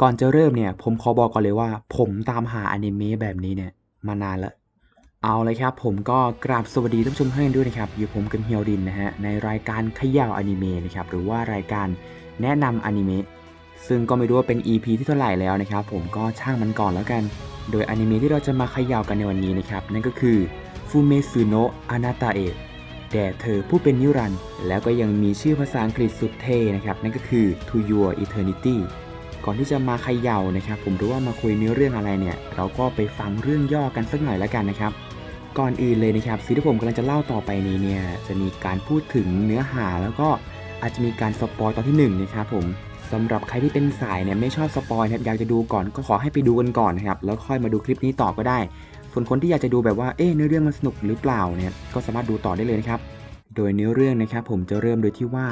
ก่อนจะเริ่มเนี่ย ผมขอบอกก่อนเลยว่า ผมตามหาอนิเมะแบบนี้เนี่ย มานานล้วเอาเลยครับ ผมก็กราบสวัสดีท่านผู้ชมทุกท่านด้วยนะครับ อยู่ผมกันเฮียวดินนะฮะ ในรายการขย่าวอนิเมะนะครับ หรือว่ารายการแนะนำอนิเมะซึ่งก็ไม่รู้ว่าเป็น EP ที่เท่าไหร่แล้วนะครับ ผมก็ช่างมันก่อนแล้วกัน โดยอนิเมะที่เราจะมาขย่าวกันในวันนี้นะครับ นั่นก็คือฟูเมซึโนะอนาตาเอะแด่เธอผู้เป็นนิรันดร์แล้วก็ยังมีชื่อภาษาอังกฤษสุดเท่นะครับ นั่นก็คือ To Your Eternity ก่อนที่จะมาเขย่านะครับ ผมรู้ว่ามาคุยเนื้อเรื่องอะไรเนี่ย เราก็ไปฟังเรื่องย่อกันสักหน่อยแล้วกันนะครับ ก่อนอื่นเลยนะครับสิ่งที่ผมกำลังจะเล่าต่อไปนี้เนี่ยจะมีการพูดถึงเนื้อหาแล้วก็อาจจะมีการสปอยตอนที่หนึ่งนะครับผมสำหรับใครที่เป็นสายเนี่ยไม่ชอบสปอยนะครับอยากจะดูก่อนก็ขอให้ไปดูกันก่อนนะครับแล้วค่อยมาดูคลิปนี้ต่อก็ได้ ส่วนคนที่อยากจะดูแบบว่าเอ๊ะเนื้อเรื่องมันสนุกหรือเปล่าเนี่ยก็สามารถดูต่อได้เลยนะครับโดยเนื้อเรื่องนะครับผมจะเริ่มโดยที่ว่า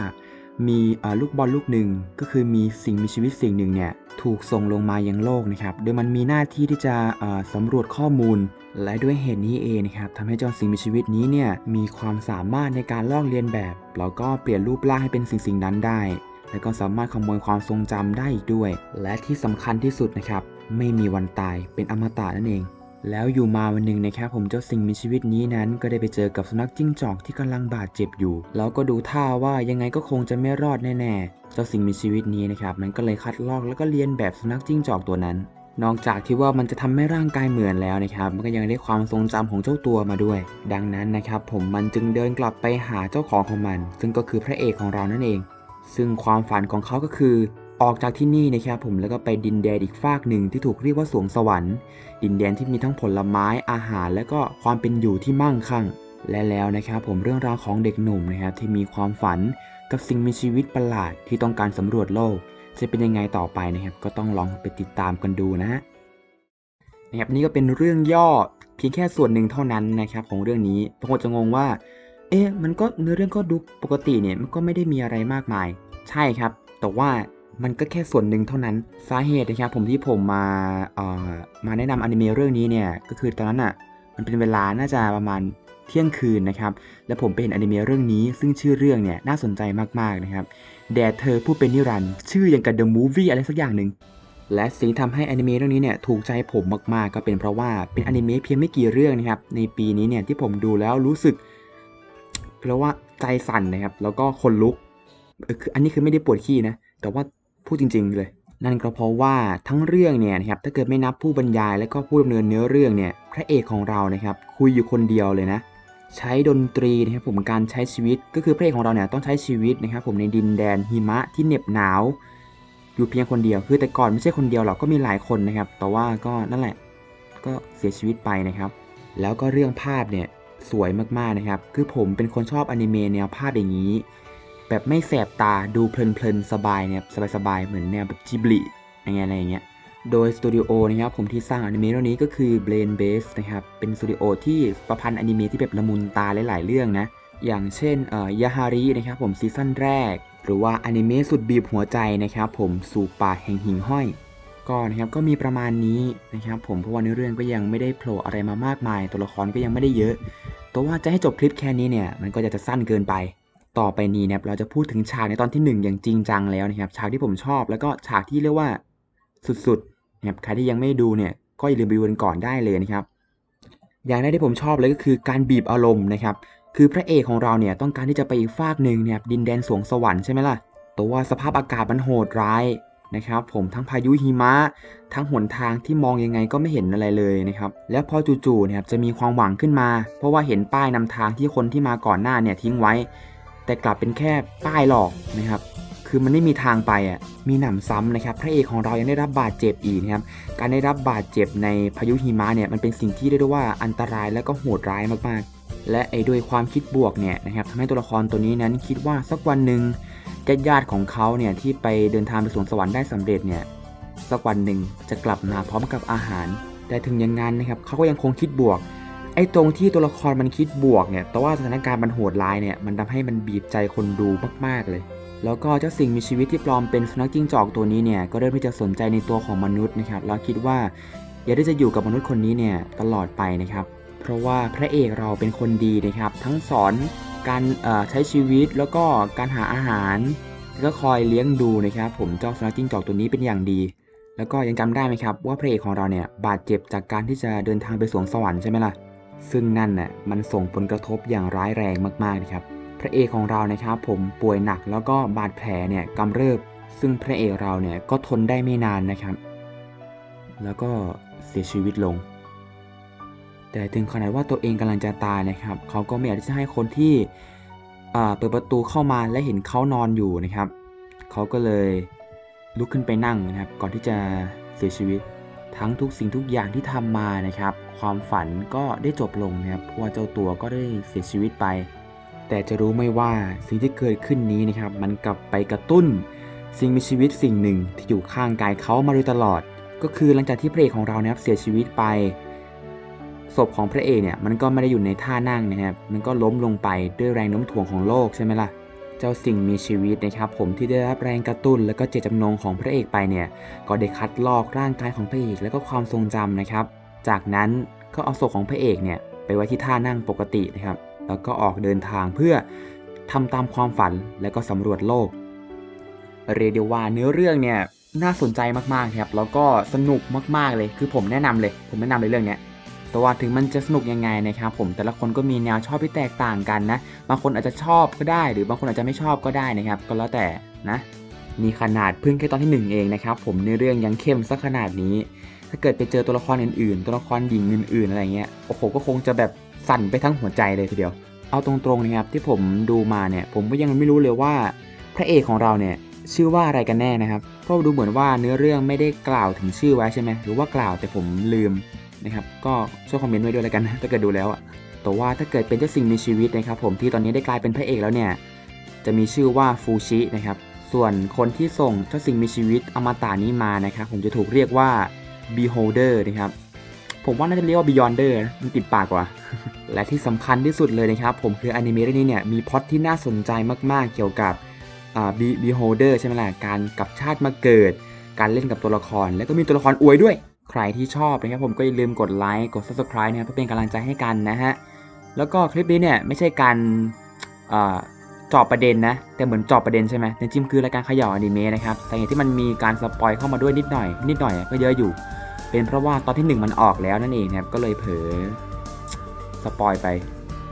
มีลูกบอลลูกหนึ่งก็คือมีสิ่งมีชีวิตสิ่งหนึ่งเนี่ยถูกส่งลงมายังโลกนะครับโดยมันมีหน้าที่ที่จะสำรวจข้อมูล และด้วยเหตุนี้เองนะครับทำให้เจ้าสิ่งมีชีวิตนี้เนี่ยมีความสามารถในการลอกเลียนแบบแล้วก็เปลี่ยนรูปร่างให้เป็นสิ่งสิ่งนั้นได้ และก็สามารถขโมยความทรงจำได้อีกด้วย และที่สำคัญที่สุดนะครับไม่มีวันตายเป็นอมตะนั่นเอง แล้วอยู่มาวันหนึ่งนะครับผมเจ้าสิ่งมีชีวิตนี้นั้น ก็ได้ไปเจอกับสุนัขจิ้งจอกที่กำลังบาดเจ็บอยู่ แล้วก็ดูท่าว่ายังไงก็คงจะไม่รอดแน่ๆ เจ้าสิ่งมีชีวิตนี้นะครับมันก็เลยคัดลอกแล้วก็เลียนแบบสุนัขจิ้งจอกตัวนั้น นอกจากที่ว่ามันจะทำให้ร่างกายเหมือนแล้วนะครับ มันก็ยังได้ความทรงจำของเจ้าตัวมาด้วย ดังนั้นนะครับผมมันจึงเดินกลับไปหาเจ้าของของมัน ซึ่งก็คือพระเอกของเรานั่นเอง ซึ่งความฝันของเขาก็คือ ออกจากที่นี่นะครับผมแล้วก็ไปดินแดนอีกฟากหนึ่งที่ถูกเรียกว่าสวงสวรรค์ ดินแดนที่มีทั้งผลไม้อาหาร และก็ความเป็นอยู่ที่มั่งคั่ง และแล้วนะครับผมเรื่องราวของเด็กหนุ่มนะครับที่มีความฝันกับสิ่งมีชีวิตประหลาดที่ต้องการสำรวจโลก จะเป็นยังไงต่อไปนะครับก็ต้องลองไปติดตามกันดูนะฮะนะครับนี่ก็เป็นเรื่องย่อเพียงแค่ส่วนหนึ่งเท่านั้นนะครับของเรื่องนี้บางคนจะงงว่า เอ๊ะมันก็เนื้อเรื่องก็ดูปกติเนี่ยมันก็ไม่ได้มีอะไรมากมาย ใช่ครับ แต่ว่า มันก็แค่ส่วนหนึ่งเท่านั้นสาเหตุนะครับผมที่ผมมาเอ่อมาแนะนำอนิเมะเรื่องนี้เนี่ยก็คือตอนนั้นอะมันเป็นเวลาน่าจะประมาณเที่ยงคืนนะครับ และผมไปเห็นอนิเมะเรื่องนี้ ซึ่งชื่อเรื่องเนี่ยน่าสนใจมากๆนะครับแดดเธอผู้เป็นนิรันด์ชื่ออย่างกับ The Movie อะไรสักอย่างหนึ่งและสิ่งทำให้อนิเมะเรื่องนี้เนี่ยถูกใจผมมากๆ ก็เป็นเพราะว่าเป็นอนิเมะเพียงไม่กี่เรื่องนะครับในปีนี้เนี่ยที่ผมดูแล้วรู้สึก เพราะว่าใจสั่นนะครับแล้วก็คนลุกคืออันนี้คือไม่ได้ปวดขี้นะแต่ว่า พูดจริง ๆ เลย นั่นก็เพราะว่าทั้งเรื่องเนี่ยนะครับถ้าเกิดไม่นับผู้บรรยายและก็ผู้ดำเนินเนื้อเรื่องเนี่ยพระเอกของเรานะครับคุยอยู่คนเดียวเลยนะใช้ดนตรีนะครับผมการใช้ชีวิตก็คือพระเอกของเราเนี่ยต้องใช้ชีวิตนะครับผมในดินแดนหิมะที่เหน็บหนาว อยู่เพียงคนเดียวคือแต่ก่อนไม่ใช่คนเดียวหรอกก็มีหลายคนนะครับ แต่ว่าก็นั่นแหละ ก็เสียชีวิตไปนะครับ แล้วก็เรื่องภาพเนี่ยสวยมากๆนะครับ คือผมเป็นคนชอบอนิเมะแนวภาพอย่างนี้ แบบไม่แสบตาดูเพลินๆ สบายเนี่ยสบายๆ เหมือนแนวแบบจิบลิอะไรอะไรอย่างเงี้ยโดยสตูดิโอนะครับผมที่สร้างอนิเมะเรื่องนี้ก็คือ Brain Base นะครับ เป็นสตูดิโอที่ประพันธ์อนิเมะที่แบบละมุนตาหลาย ๆ เรื่องนะ อย่างเช่นเอ่อยาฮารินะครับผมซีซั่นแรก หรือว่าอนิเมะสุดบีบหัวใจนะครับผมสู่ปาแห่งหิ่งห้อย ก็นะครับก็มีประมาณนี้นะครับผมเพราะว่าในเรื่องก็ยังไม่ได้โผล่อะไรมามากมาย ตัวละครก็ยังไม่ได้เยอะ แต่ว่าจะให้จบคลิปแค่นี้เนี่ยมันก็จะจะสั้นเกินไป ต่อไปนี้นะครับเราจะพูดถึงฉากในตอนที่หนึ่งอย่างจริงจังแล้วนะครับฉากที่ผมชอบแล้วก็ฉากที่เรียกว่าสุดๆนะครับใครที่ยังไม่ดูเนี่ยก็อย่าลืมไปดูกันก่อนได้เลยนะครับ อย่างแรกที่ผมชอบเลยก็คือการบีบอารมณ์นะครับ คือพระเอกของเราเนี่ยต้องการที่จะไปอีกฟากหนึ่งเนี่ยดินแดนสวงสวรรค์ใช่ไหมล่ะแต่ว่าสภาพอากาศมันโหดร้ายนะครับผมทั้งพายุหิมะทั้งหนทางที่มองยังไงก็ไม่เห็นอะไรเลยนะครับแล้วพอจู่ๆเนี่ยจะมีความหวังขึ้นมา เพราะว่าเห็นป้ายนำทางที่คนที่มาก่อนหน้าเนี่ยทิ้งไว้ แต่กลับเป็นแค่ป้ายหลอกนะครับ คือมันไม่มีทางไปอะ มีหนำซ้ำนะครับ พระเอกของเรายังได้รับบาดเจ็บอีกนะครับ การได้รับบาดเจ็บในพายุหิมะเนี่ยมันเป็นสิ่งที่เรียกได้ว่าอันตรายและก็โหดร้ายมากๆ และไอ้ด้วยความคิดบวกเนี่ยนะครับทำให้ตัวละครตัวนี้นั้นคิดว่าสักวันหนึ่งญาติญาติของเขาเนี่ยที่ไปเดินทางไปสวงสวรรค์ได้สำเร็จเนี่ยสักวันหนึ่งจะกลับมาพร้อมกับอาหาร แต่ถึงอย่างนั้นนะครับเขาก็ยังคงคิดบวก ไอ้ตรงที่ตัวละครมันคิดบวกเนี่ย แต่ว่าสถานการณ์มันโหดร้ายเนี่ย มันทำให้มันบีบใจคนดูมากๆเลย แล้วก็เจ้าสิ่งมีชีวิตที่ปลอมเป็นสุนัขจิ้งจอกตัวนี้เนี่ย ก็เริ่มที่จะสนใจในตัวของมนุษย์นะครับ แล้วคิดว่าอยากที่จะอยู่กับมนุษย์คนนี้เนี่ยตลอดไปนะครับ เพราะว่าพระเอกเราเป็นคนดีนะครับ ทั้งสอนการใช้ชีวิตแล้วก็การหาอาหารแล้วก็คอยเลี้ยงดูนะครับ ผมเจ้าสุนัขจิ้งจอกตัวนี้เป็นอย่างดี แล้วก็ยังจำได้ไหมครับว่าพระเอกของเราเนี่ยบาดเจ็บจากการที่จะเดินทางไปสวงสวรรค์ใช่ไหมล่ะ ซึ่งนั่นน่ะมันส่งผลกระทบอย่างร้ายแรงมากๆนะครับ พระเอกของเรานะครับผมป่วยหนักแล้วก็บาดแผลเนี่ยกำเริบ ซึ่งพระเอกเราเนี่ยก็ทนได้ไม่นานนะครับ แล้วก็เสียชีวิตลง แต่ถึงขนาดว่าตัวเองกำลังจะตายนะครับเขาก็ไม่อยากที่จะให้คนที่เปิดประตูเข้ามาและเห็นเขานอนอยู่นะครับเขาก็เลยลุกขึ้นไปนั่งนะครับ ก่อนที่จะเสียชีวิต ทั้งทุกสิ่งทุกอย่างที่ทำมานะครับ ความฝันก็ได้จบลงนะครับเพราะว่าเจ้าตัวก็ได้เสียชีวิตไป แต่จะรู้ไม่ว่าสิ่งที่เกิดขึ้นนี้นะครับ มันกลับไปกระตุ้น สิ่งมีชีวิตสิ่งหนึ่งที่อยู่ข้างกายเขามาโดยตลอด ก็คือหลังจากที่พระเอกของเรานะครับเสียชีวิตไปศพของพระเอกเนี่ยมันก็ไม่ได้อยู่ในท่านั่งนะครับ มันก็ล้มลงไปด้วยแรงโน้มถ่วงของโลกใช่ไหมล่ะ เจ้าสิ่งมีชีวิตนะครับผมที่ได้รับแรงกระตุ้น และก็เจตจำนงของพระเอกไปเนี่ยก็ได้คัดลอกร่างกายของพระเอกและก็ความทรงจำนะครับ จากนั้นก็เอาศพของพระเอกเนี่ยไปไว้ที่ท่านั่งปกตินะครับ แล้วก็ออกเดินทางเพื่อทำตามความฝันและก็สำรวจโลก เรียกได้ว่าเนื้อเรื่องเนี่ยน่าสนใจมากๆครับแล้วก็สนุกมากๆเลย คือผมแนะนำเลย ผมแนะนำเลยเรื่องเนี้ย แต่ว่าถึงมันจะสนุกยังไงนะครับผมแต่ละคนก็มีแนวชอบที่แตกต่างกันนะ บางคนอาจจะชอบก็ได้ หรือบางคนอาจจะไม่ชอบก็ได้นะครับ ก็แล้วแต่นะนี่ขนาดเพิ่งแค่ตอนที่หนึ่งเองนะครับผมในอเรื่องยังเข้มสักขนาดนี้ ถ้าเกิดไปเจอตัวละครอื่นๆ ตัวละครหญิงอื่นๆอะไรเงี้ยโอ้โหก็คงจะแบบสั่นไปทั้งหัวใจเลยทีเดียว เอาตรงๆนะครับที่ผมดูมาเนี่ยผมก็ยังไม่รู้เลยว่า พระเอกของเราเนี่ยชื่อว่าอะไรกันแน่นะครับเพราะดูเหมือนว่าเนื้อเรื่องไม่ได้กล่าวถึงชื่อไว้ใช่ไหมหรือว่ากล่าวแต่ผมลืม นะครับก็ช่วยคอมเมนต์ไว้ด้วยแล้วกันนะถ้าเกิดดูแล้วอะแต่ว่าถ้าเกิดเป็นเจ้าสิ่งมีชีวิตนะครับผมที่ตอนนี้ได้กลายเป็นพระเอกแล้วเนี่ยจะมีชื่อว่าฟูชินะครับส่วนคนที่ส่งเจ้าสิ่งมีชีวิตอมตะนี้มานะครับผมจะถูกเรียกว่า beholder นะครับผมว่าน่าจะเรียกว่า beyonder มันติดปากกว่า และที่สำคัญที่สุดเลยนะครับ ผมคืออนิเมะเรื่องนี้เนี่ยมีพล็อตที่น่าสนใจมากๆ เกี่ยวกับอ่า Be- beholder ใช่ไหมล่ะ การกลับชาติมาเกิด การเล่นกับตัวละคร แล้วก็มีตัวละครอวยด้วย ใครที่ชอบนะครับผมก็อย่าลืมกดไลค์กด subscribe นะครับเพื่อเป็นกำลังใจให้กันนะฮะแล้วก็คลิปนี้เนี่ยไม่ใช่การเจอบประเด็นนะ แต่เหมือนจอบประเด็นใช่ไหมแต่จริงคือรายการขย่าอนิเมะนะครับแต่เหตุที่มันมีการสปอยเข้ามาด้วยนิดหน่อย นิดหน่อยก็เยอะอยู่ เป็นเพราะว่าตอนที่หนึ่งมันออกแล้วนั่นเองนะครับก็เลยเผลอสปอยไป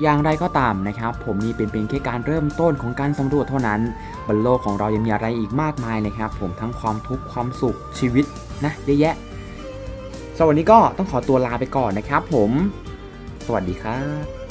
อย่างไรก็ตามนะครับ ผมนี่เป็นเพียงแค่การเริ่มต้นของการสำรวจเท่านั้น บนโลกของเรายังมีอะไรอีกมากมายนะครับ ผมทั้งความทุกข์ความสุขชีวิตนะเยอะแยะ สำหรับวันนี้ก็ต้องขอตัวลาไปก่อนนะครับผม สวัสดีครับ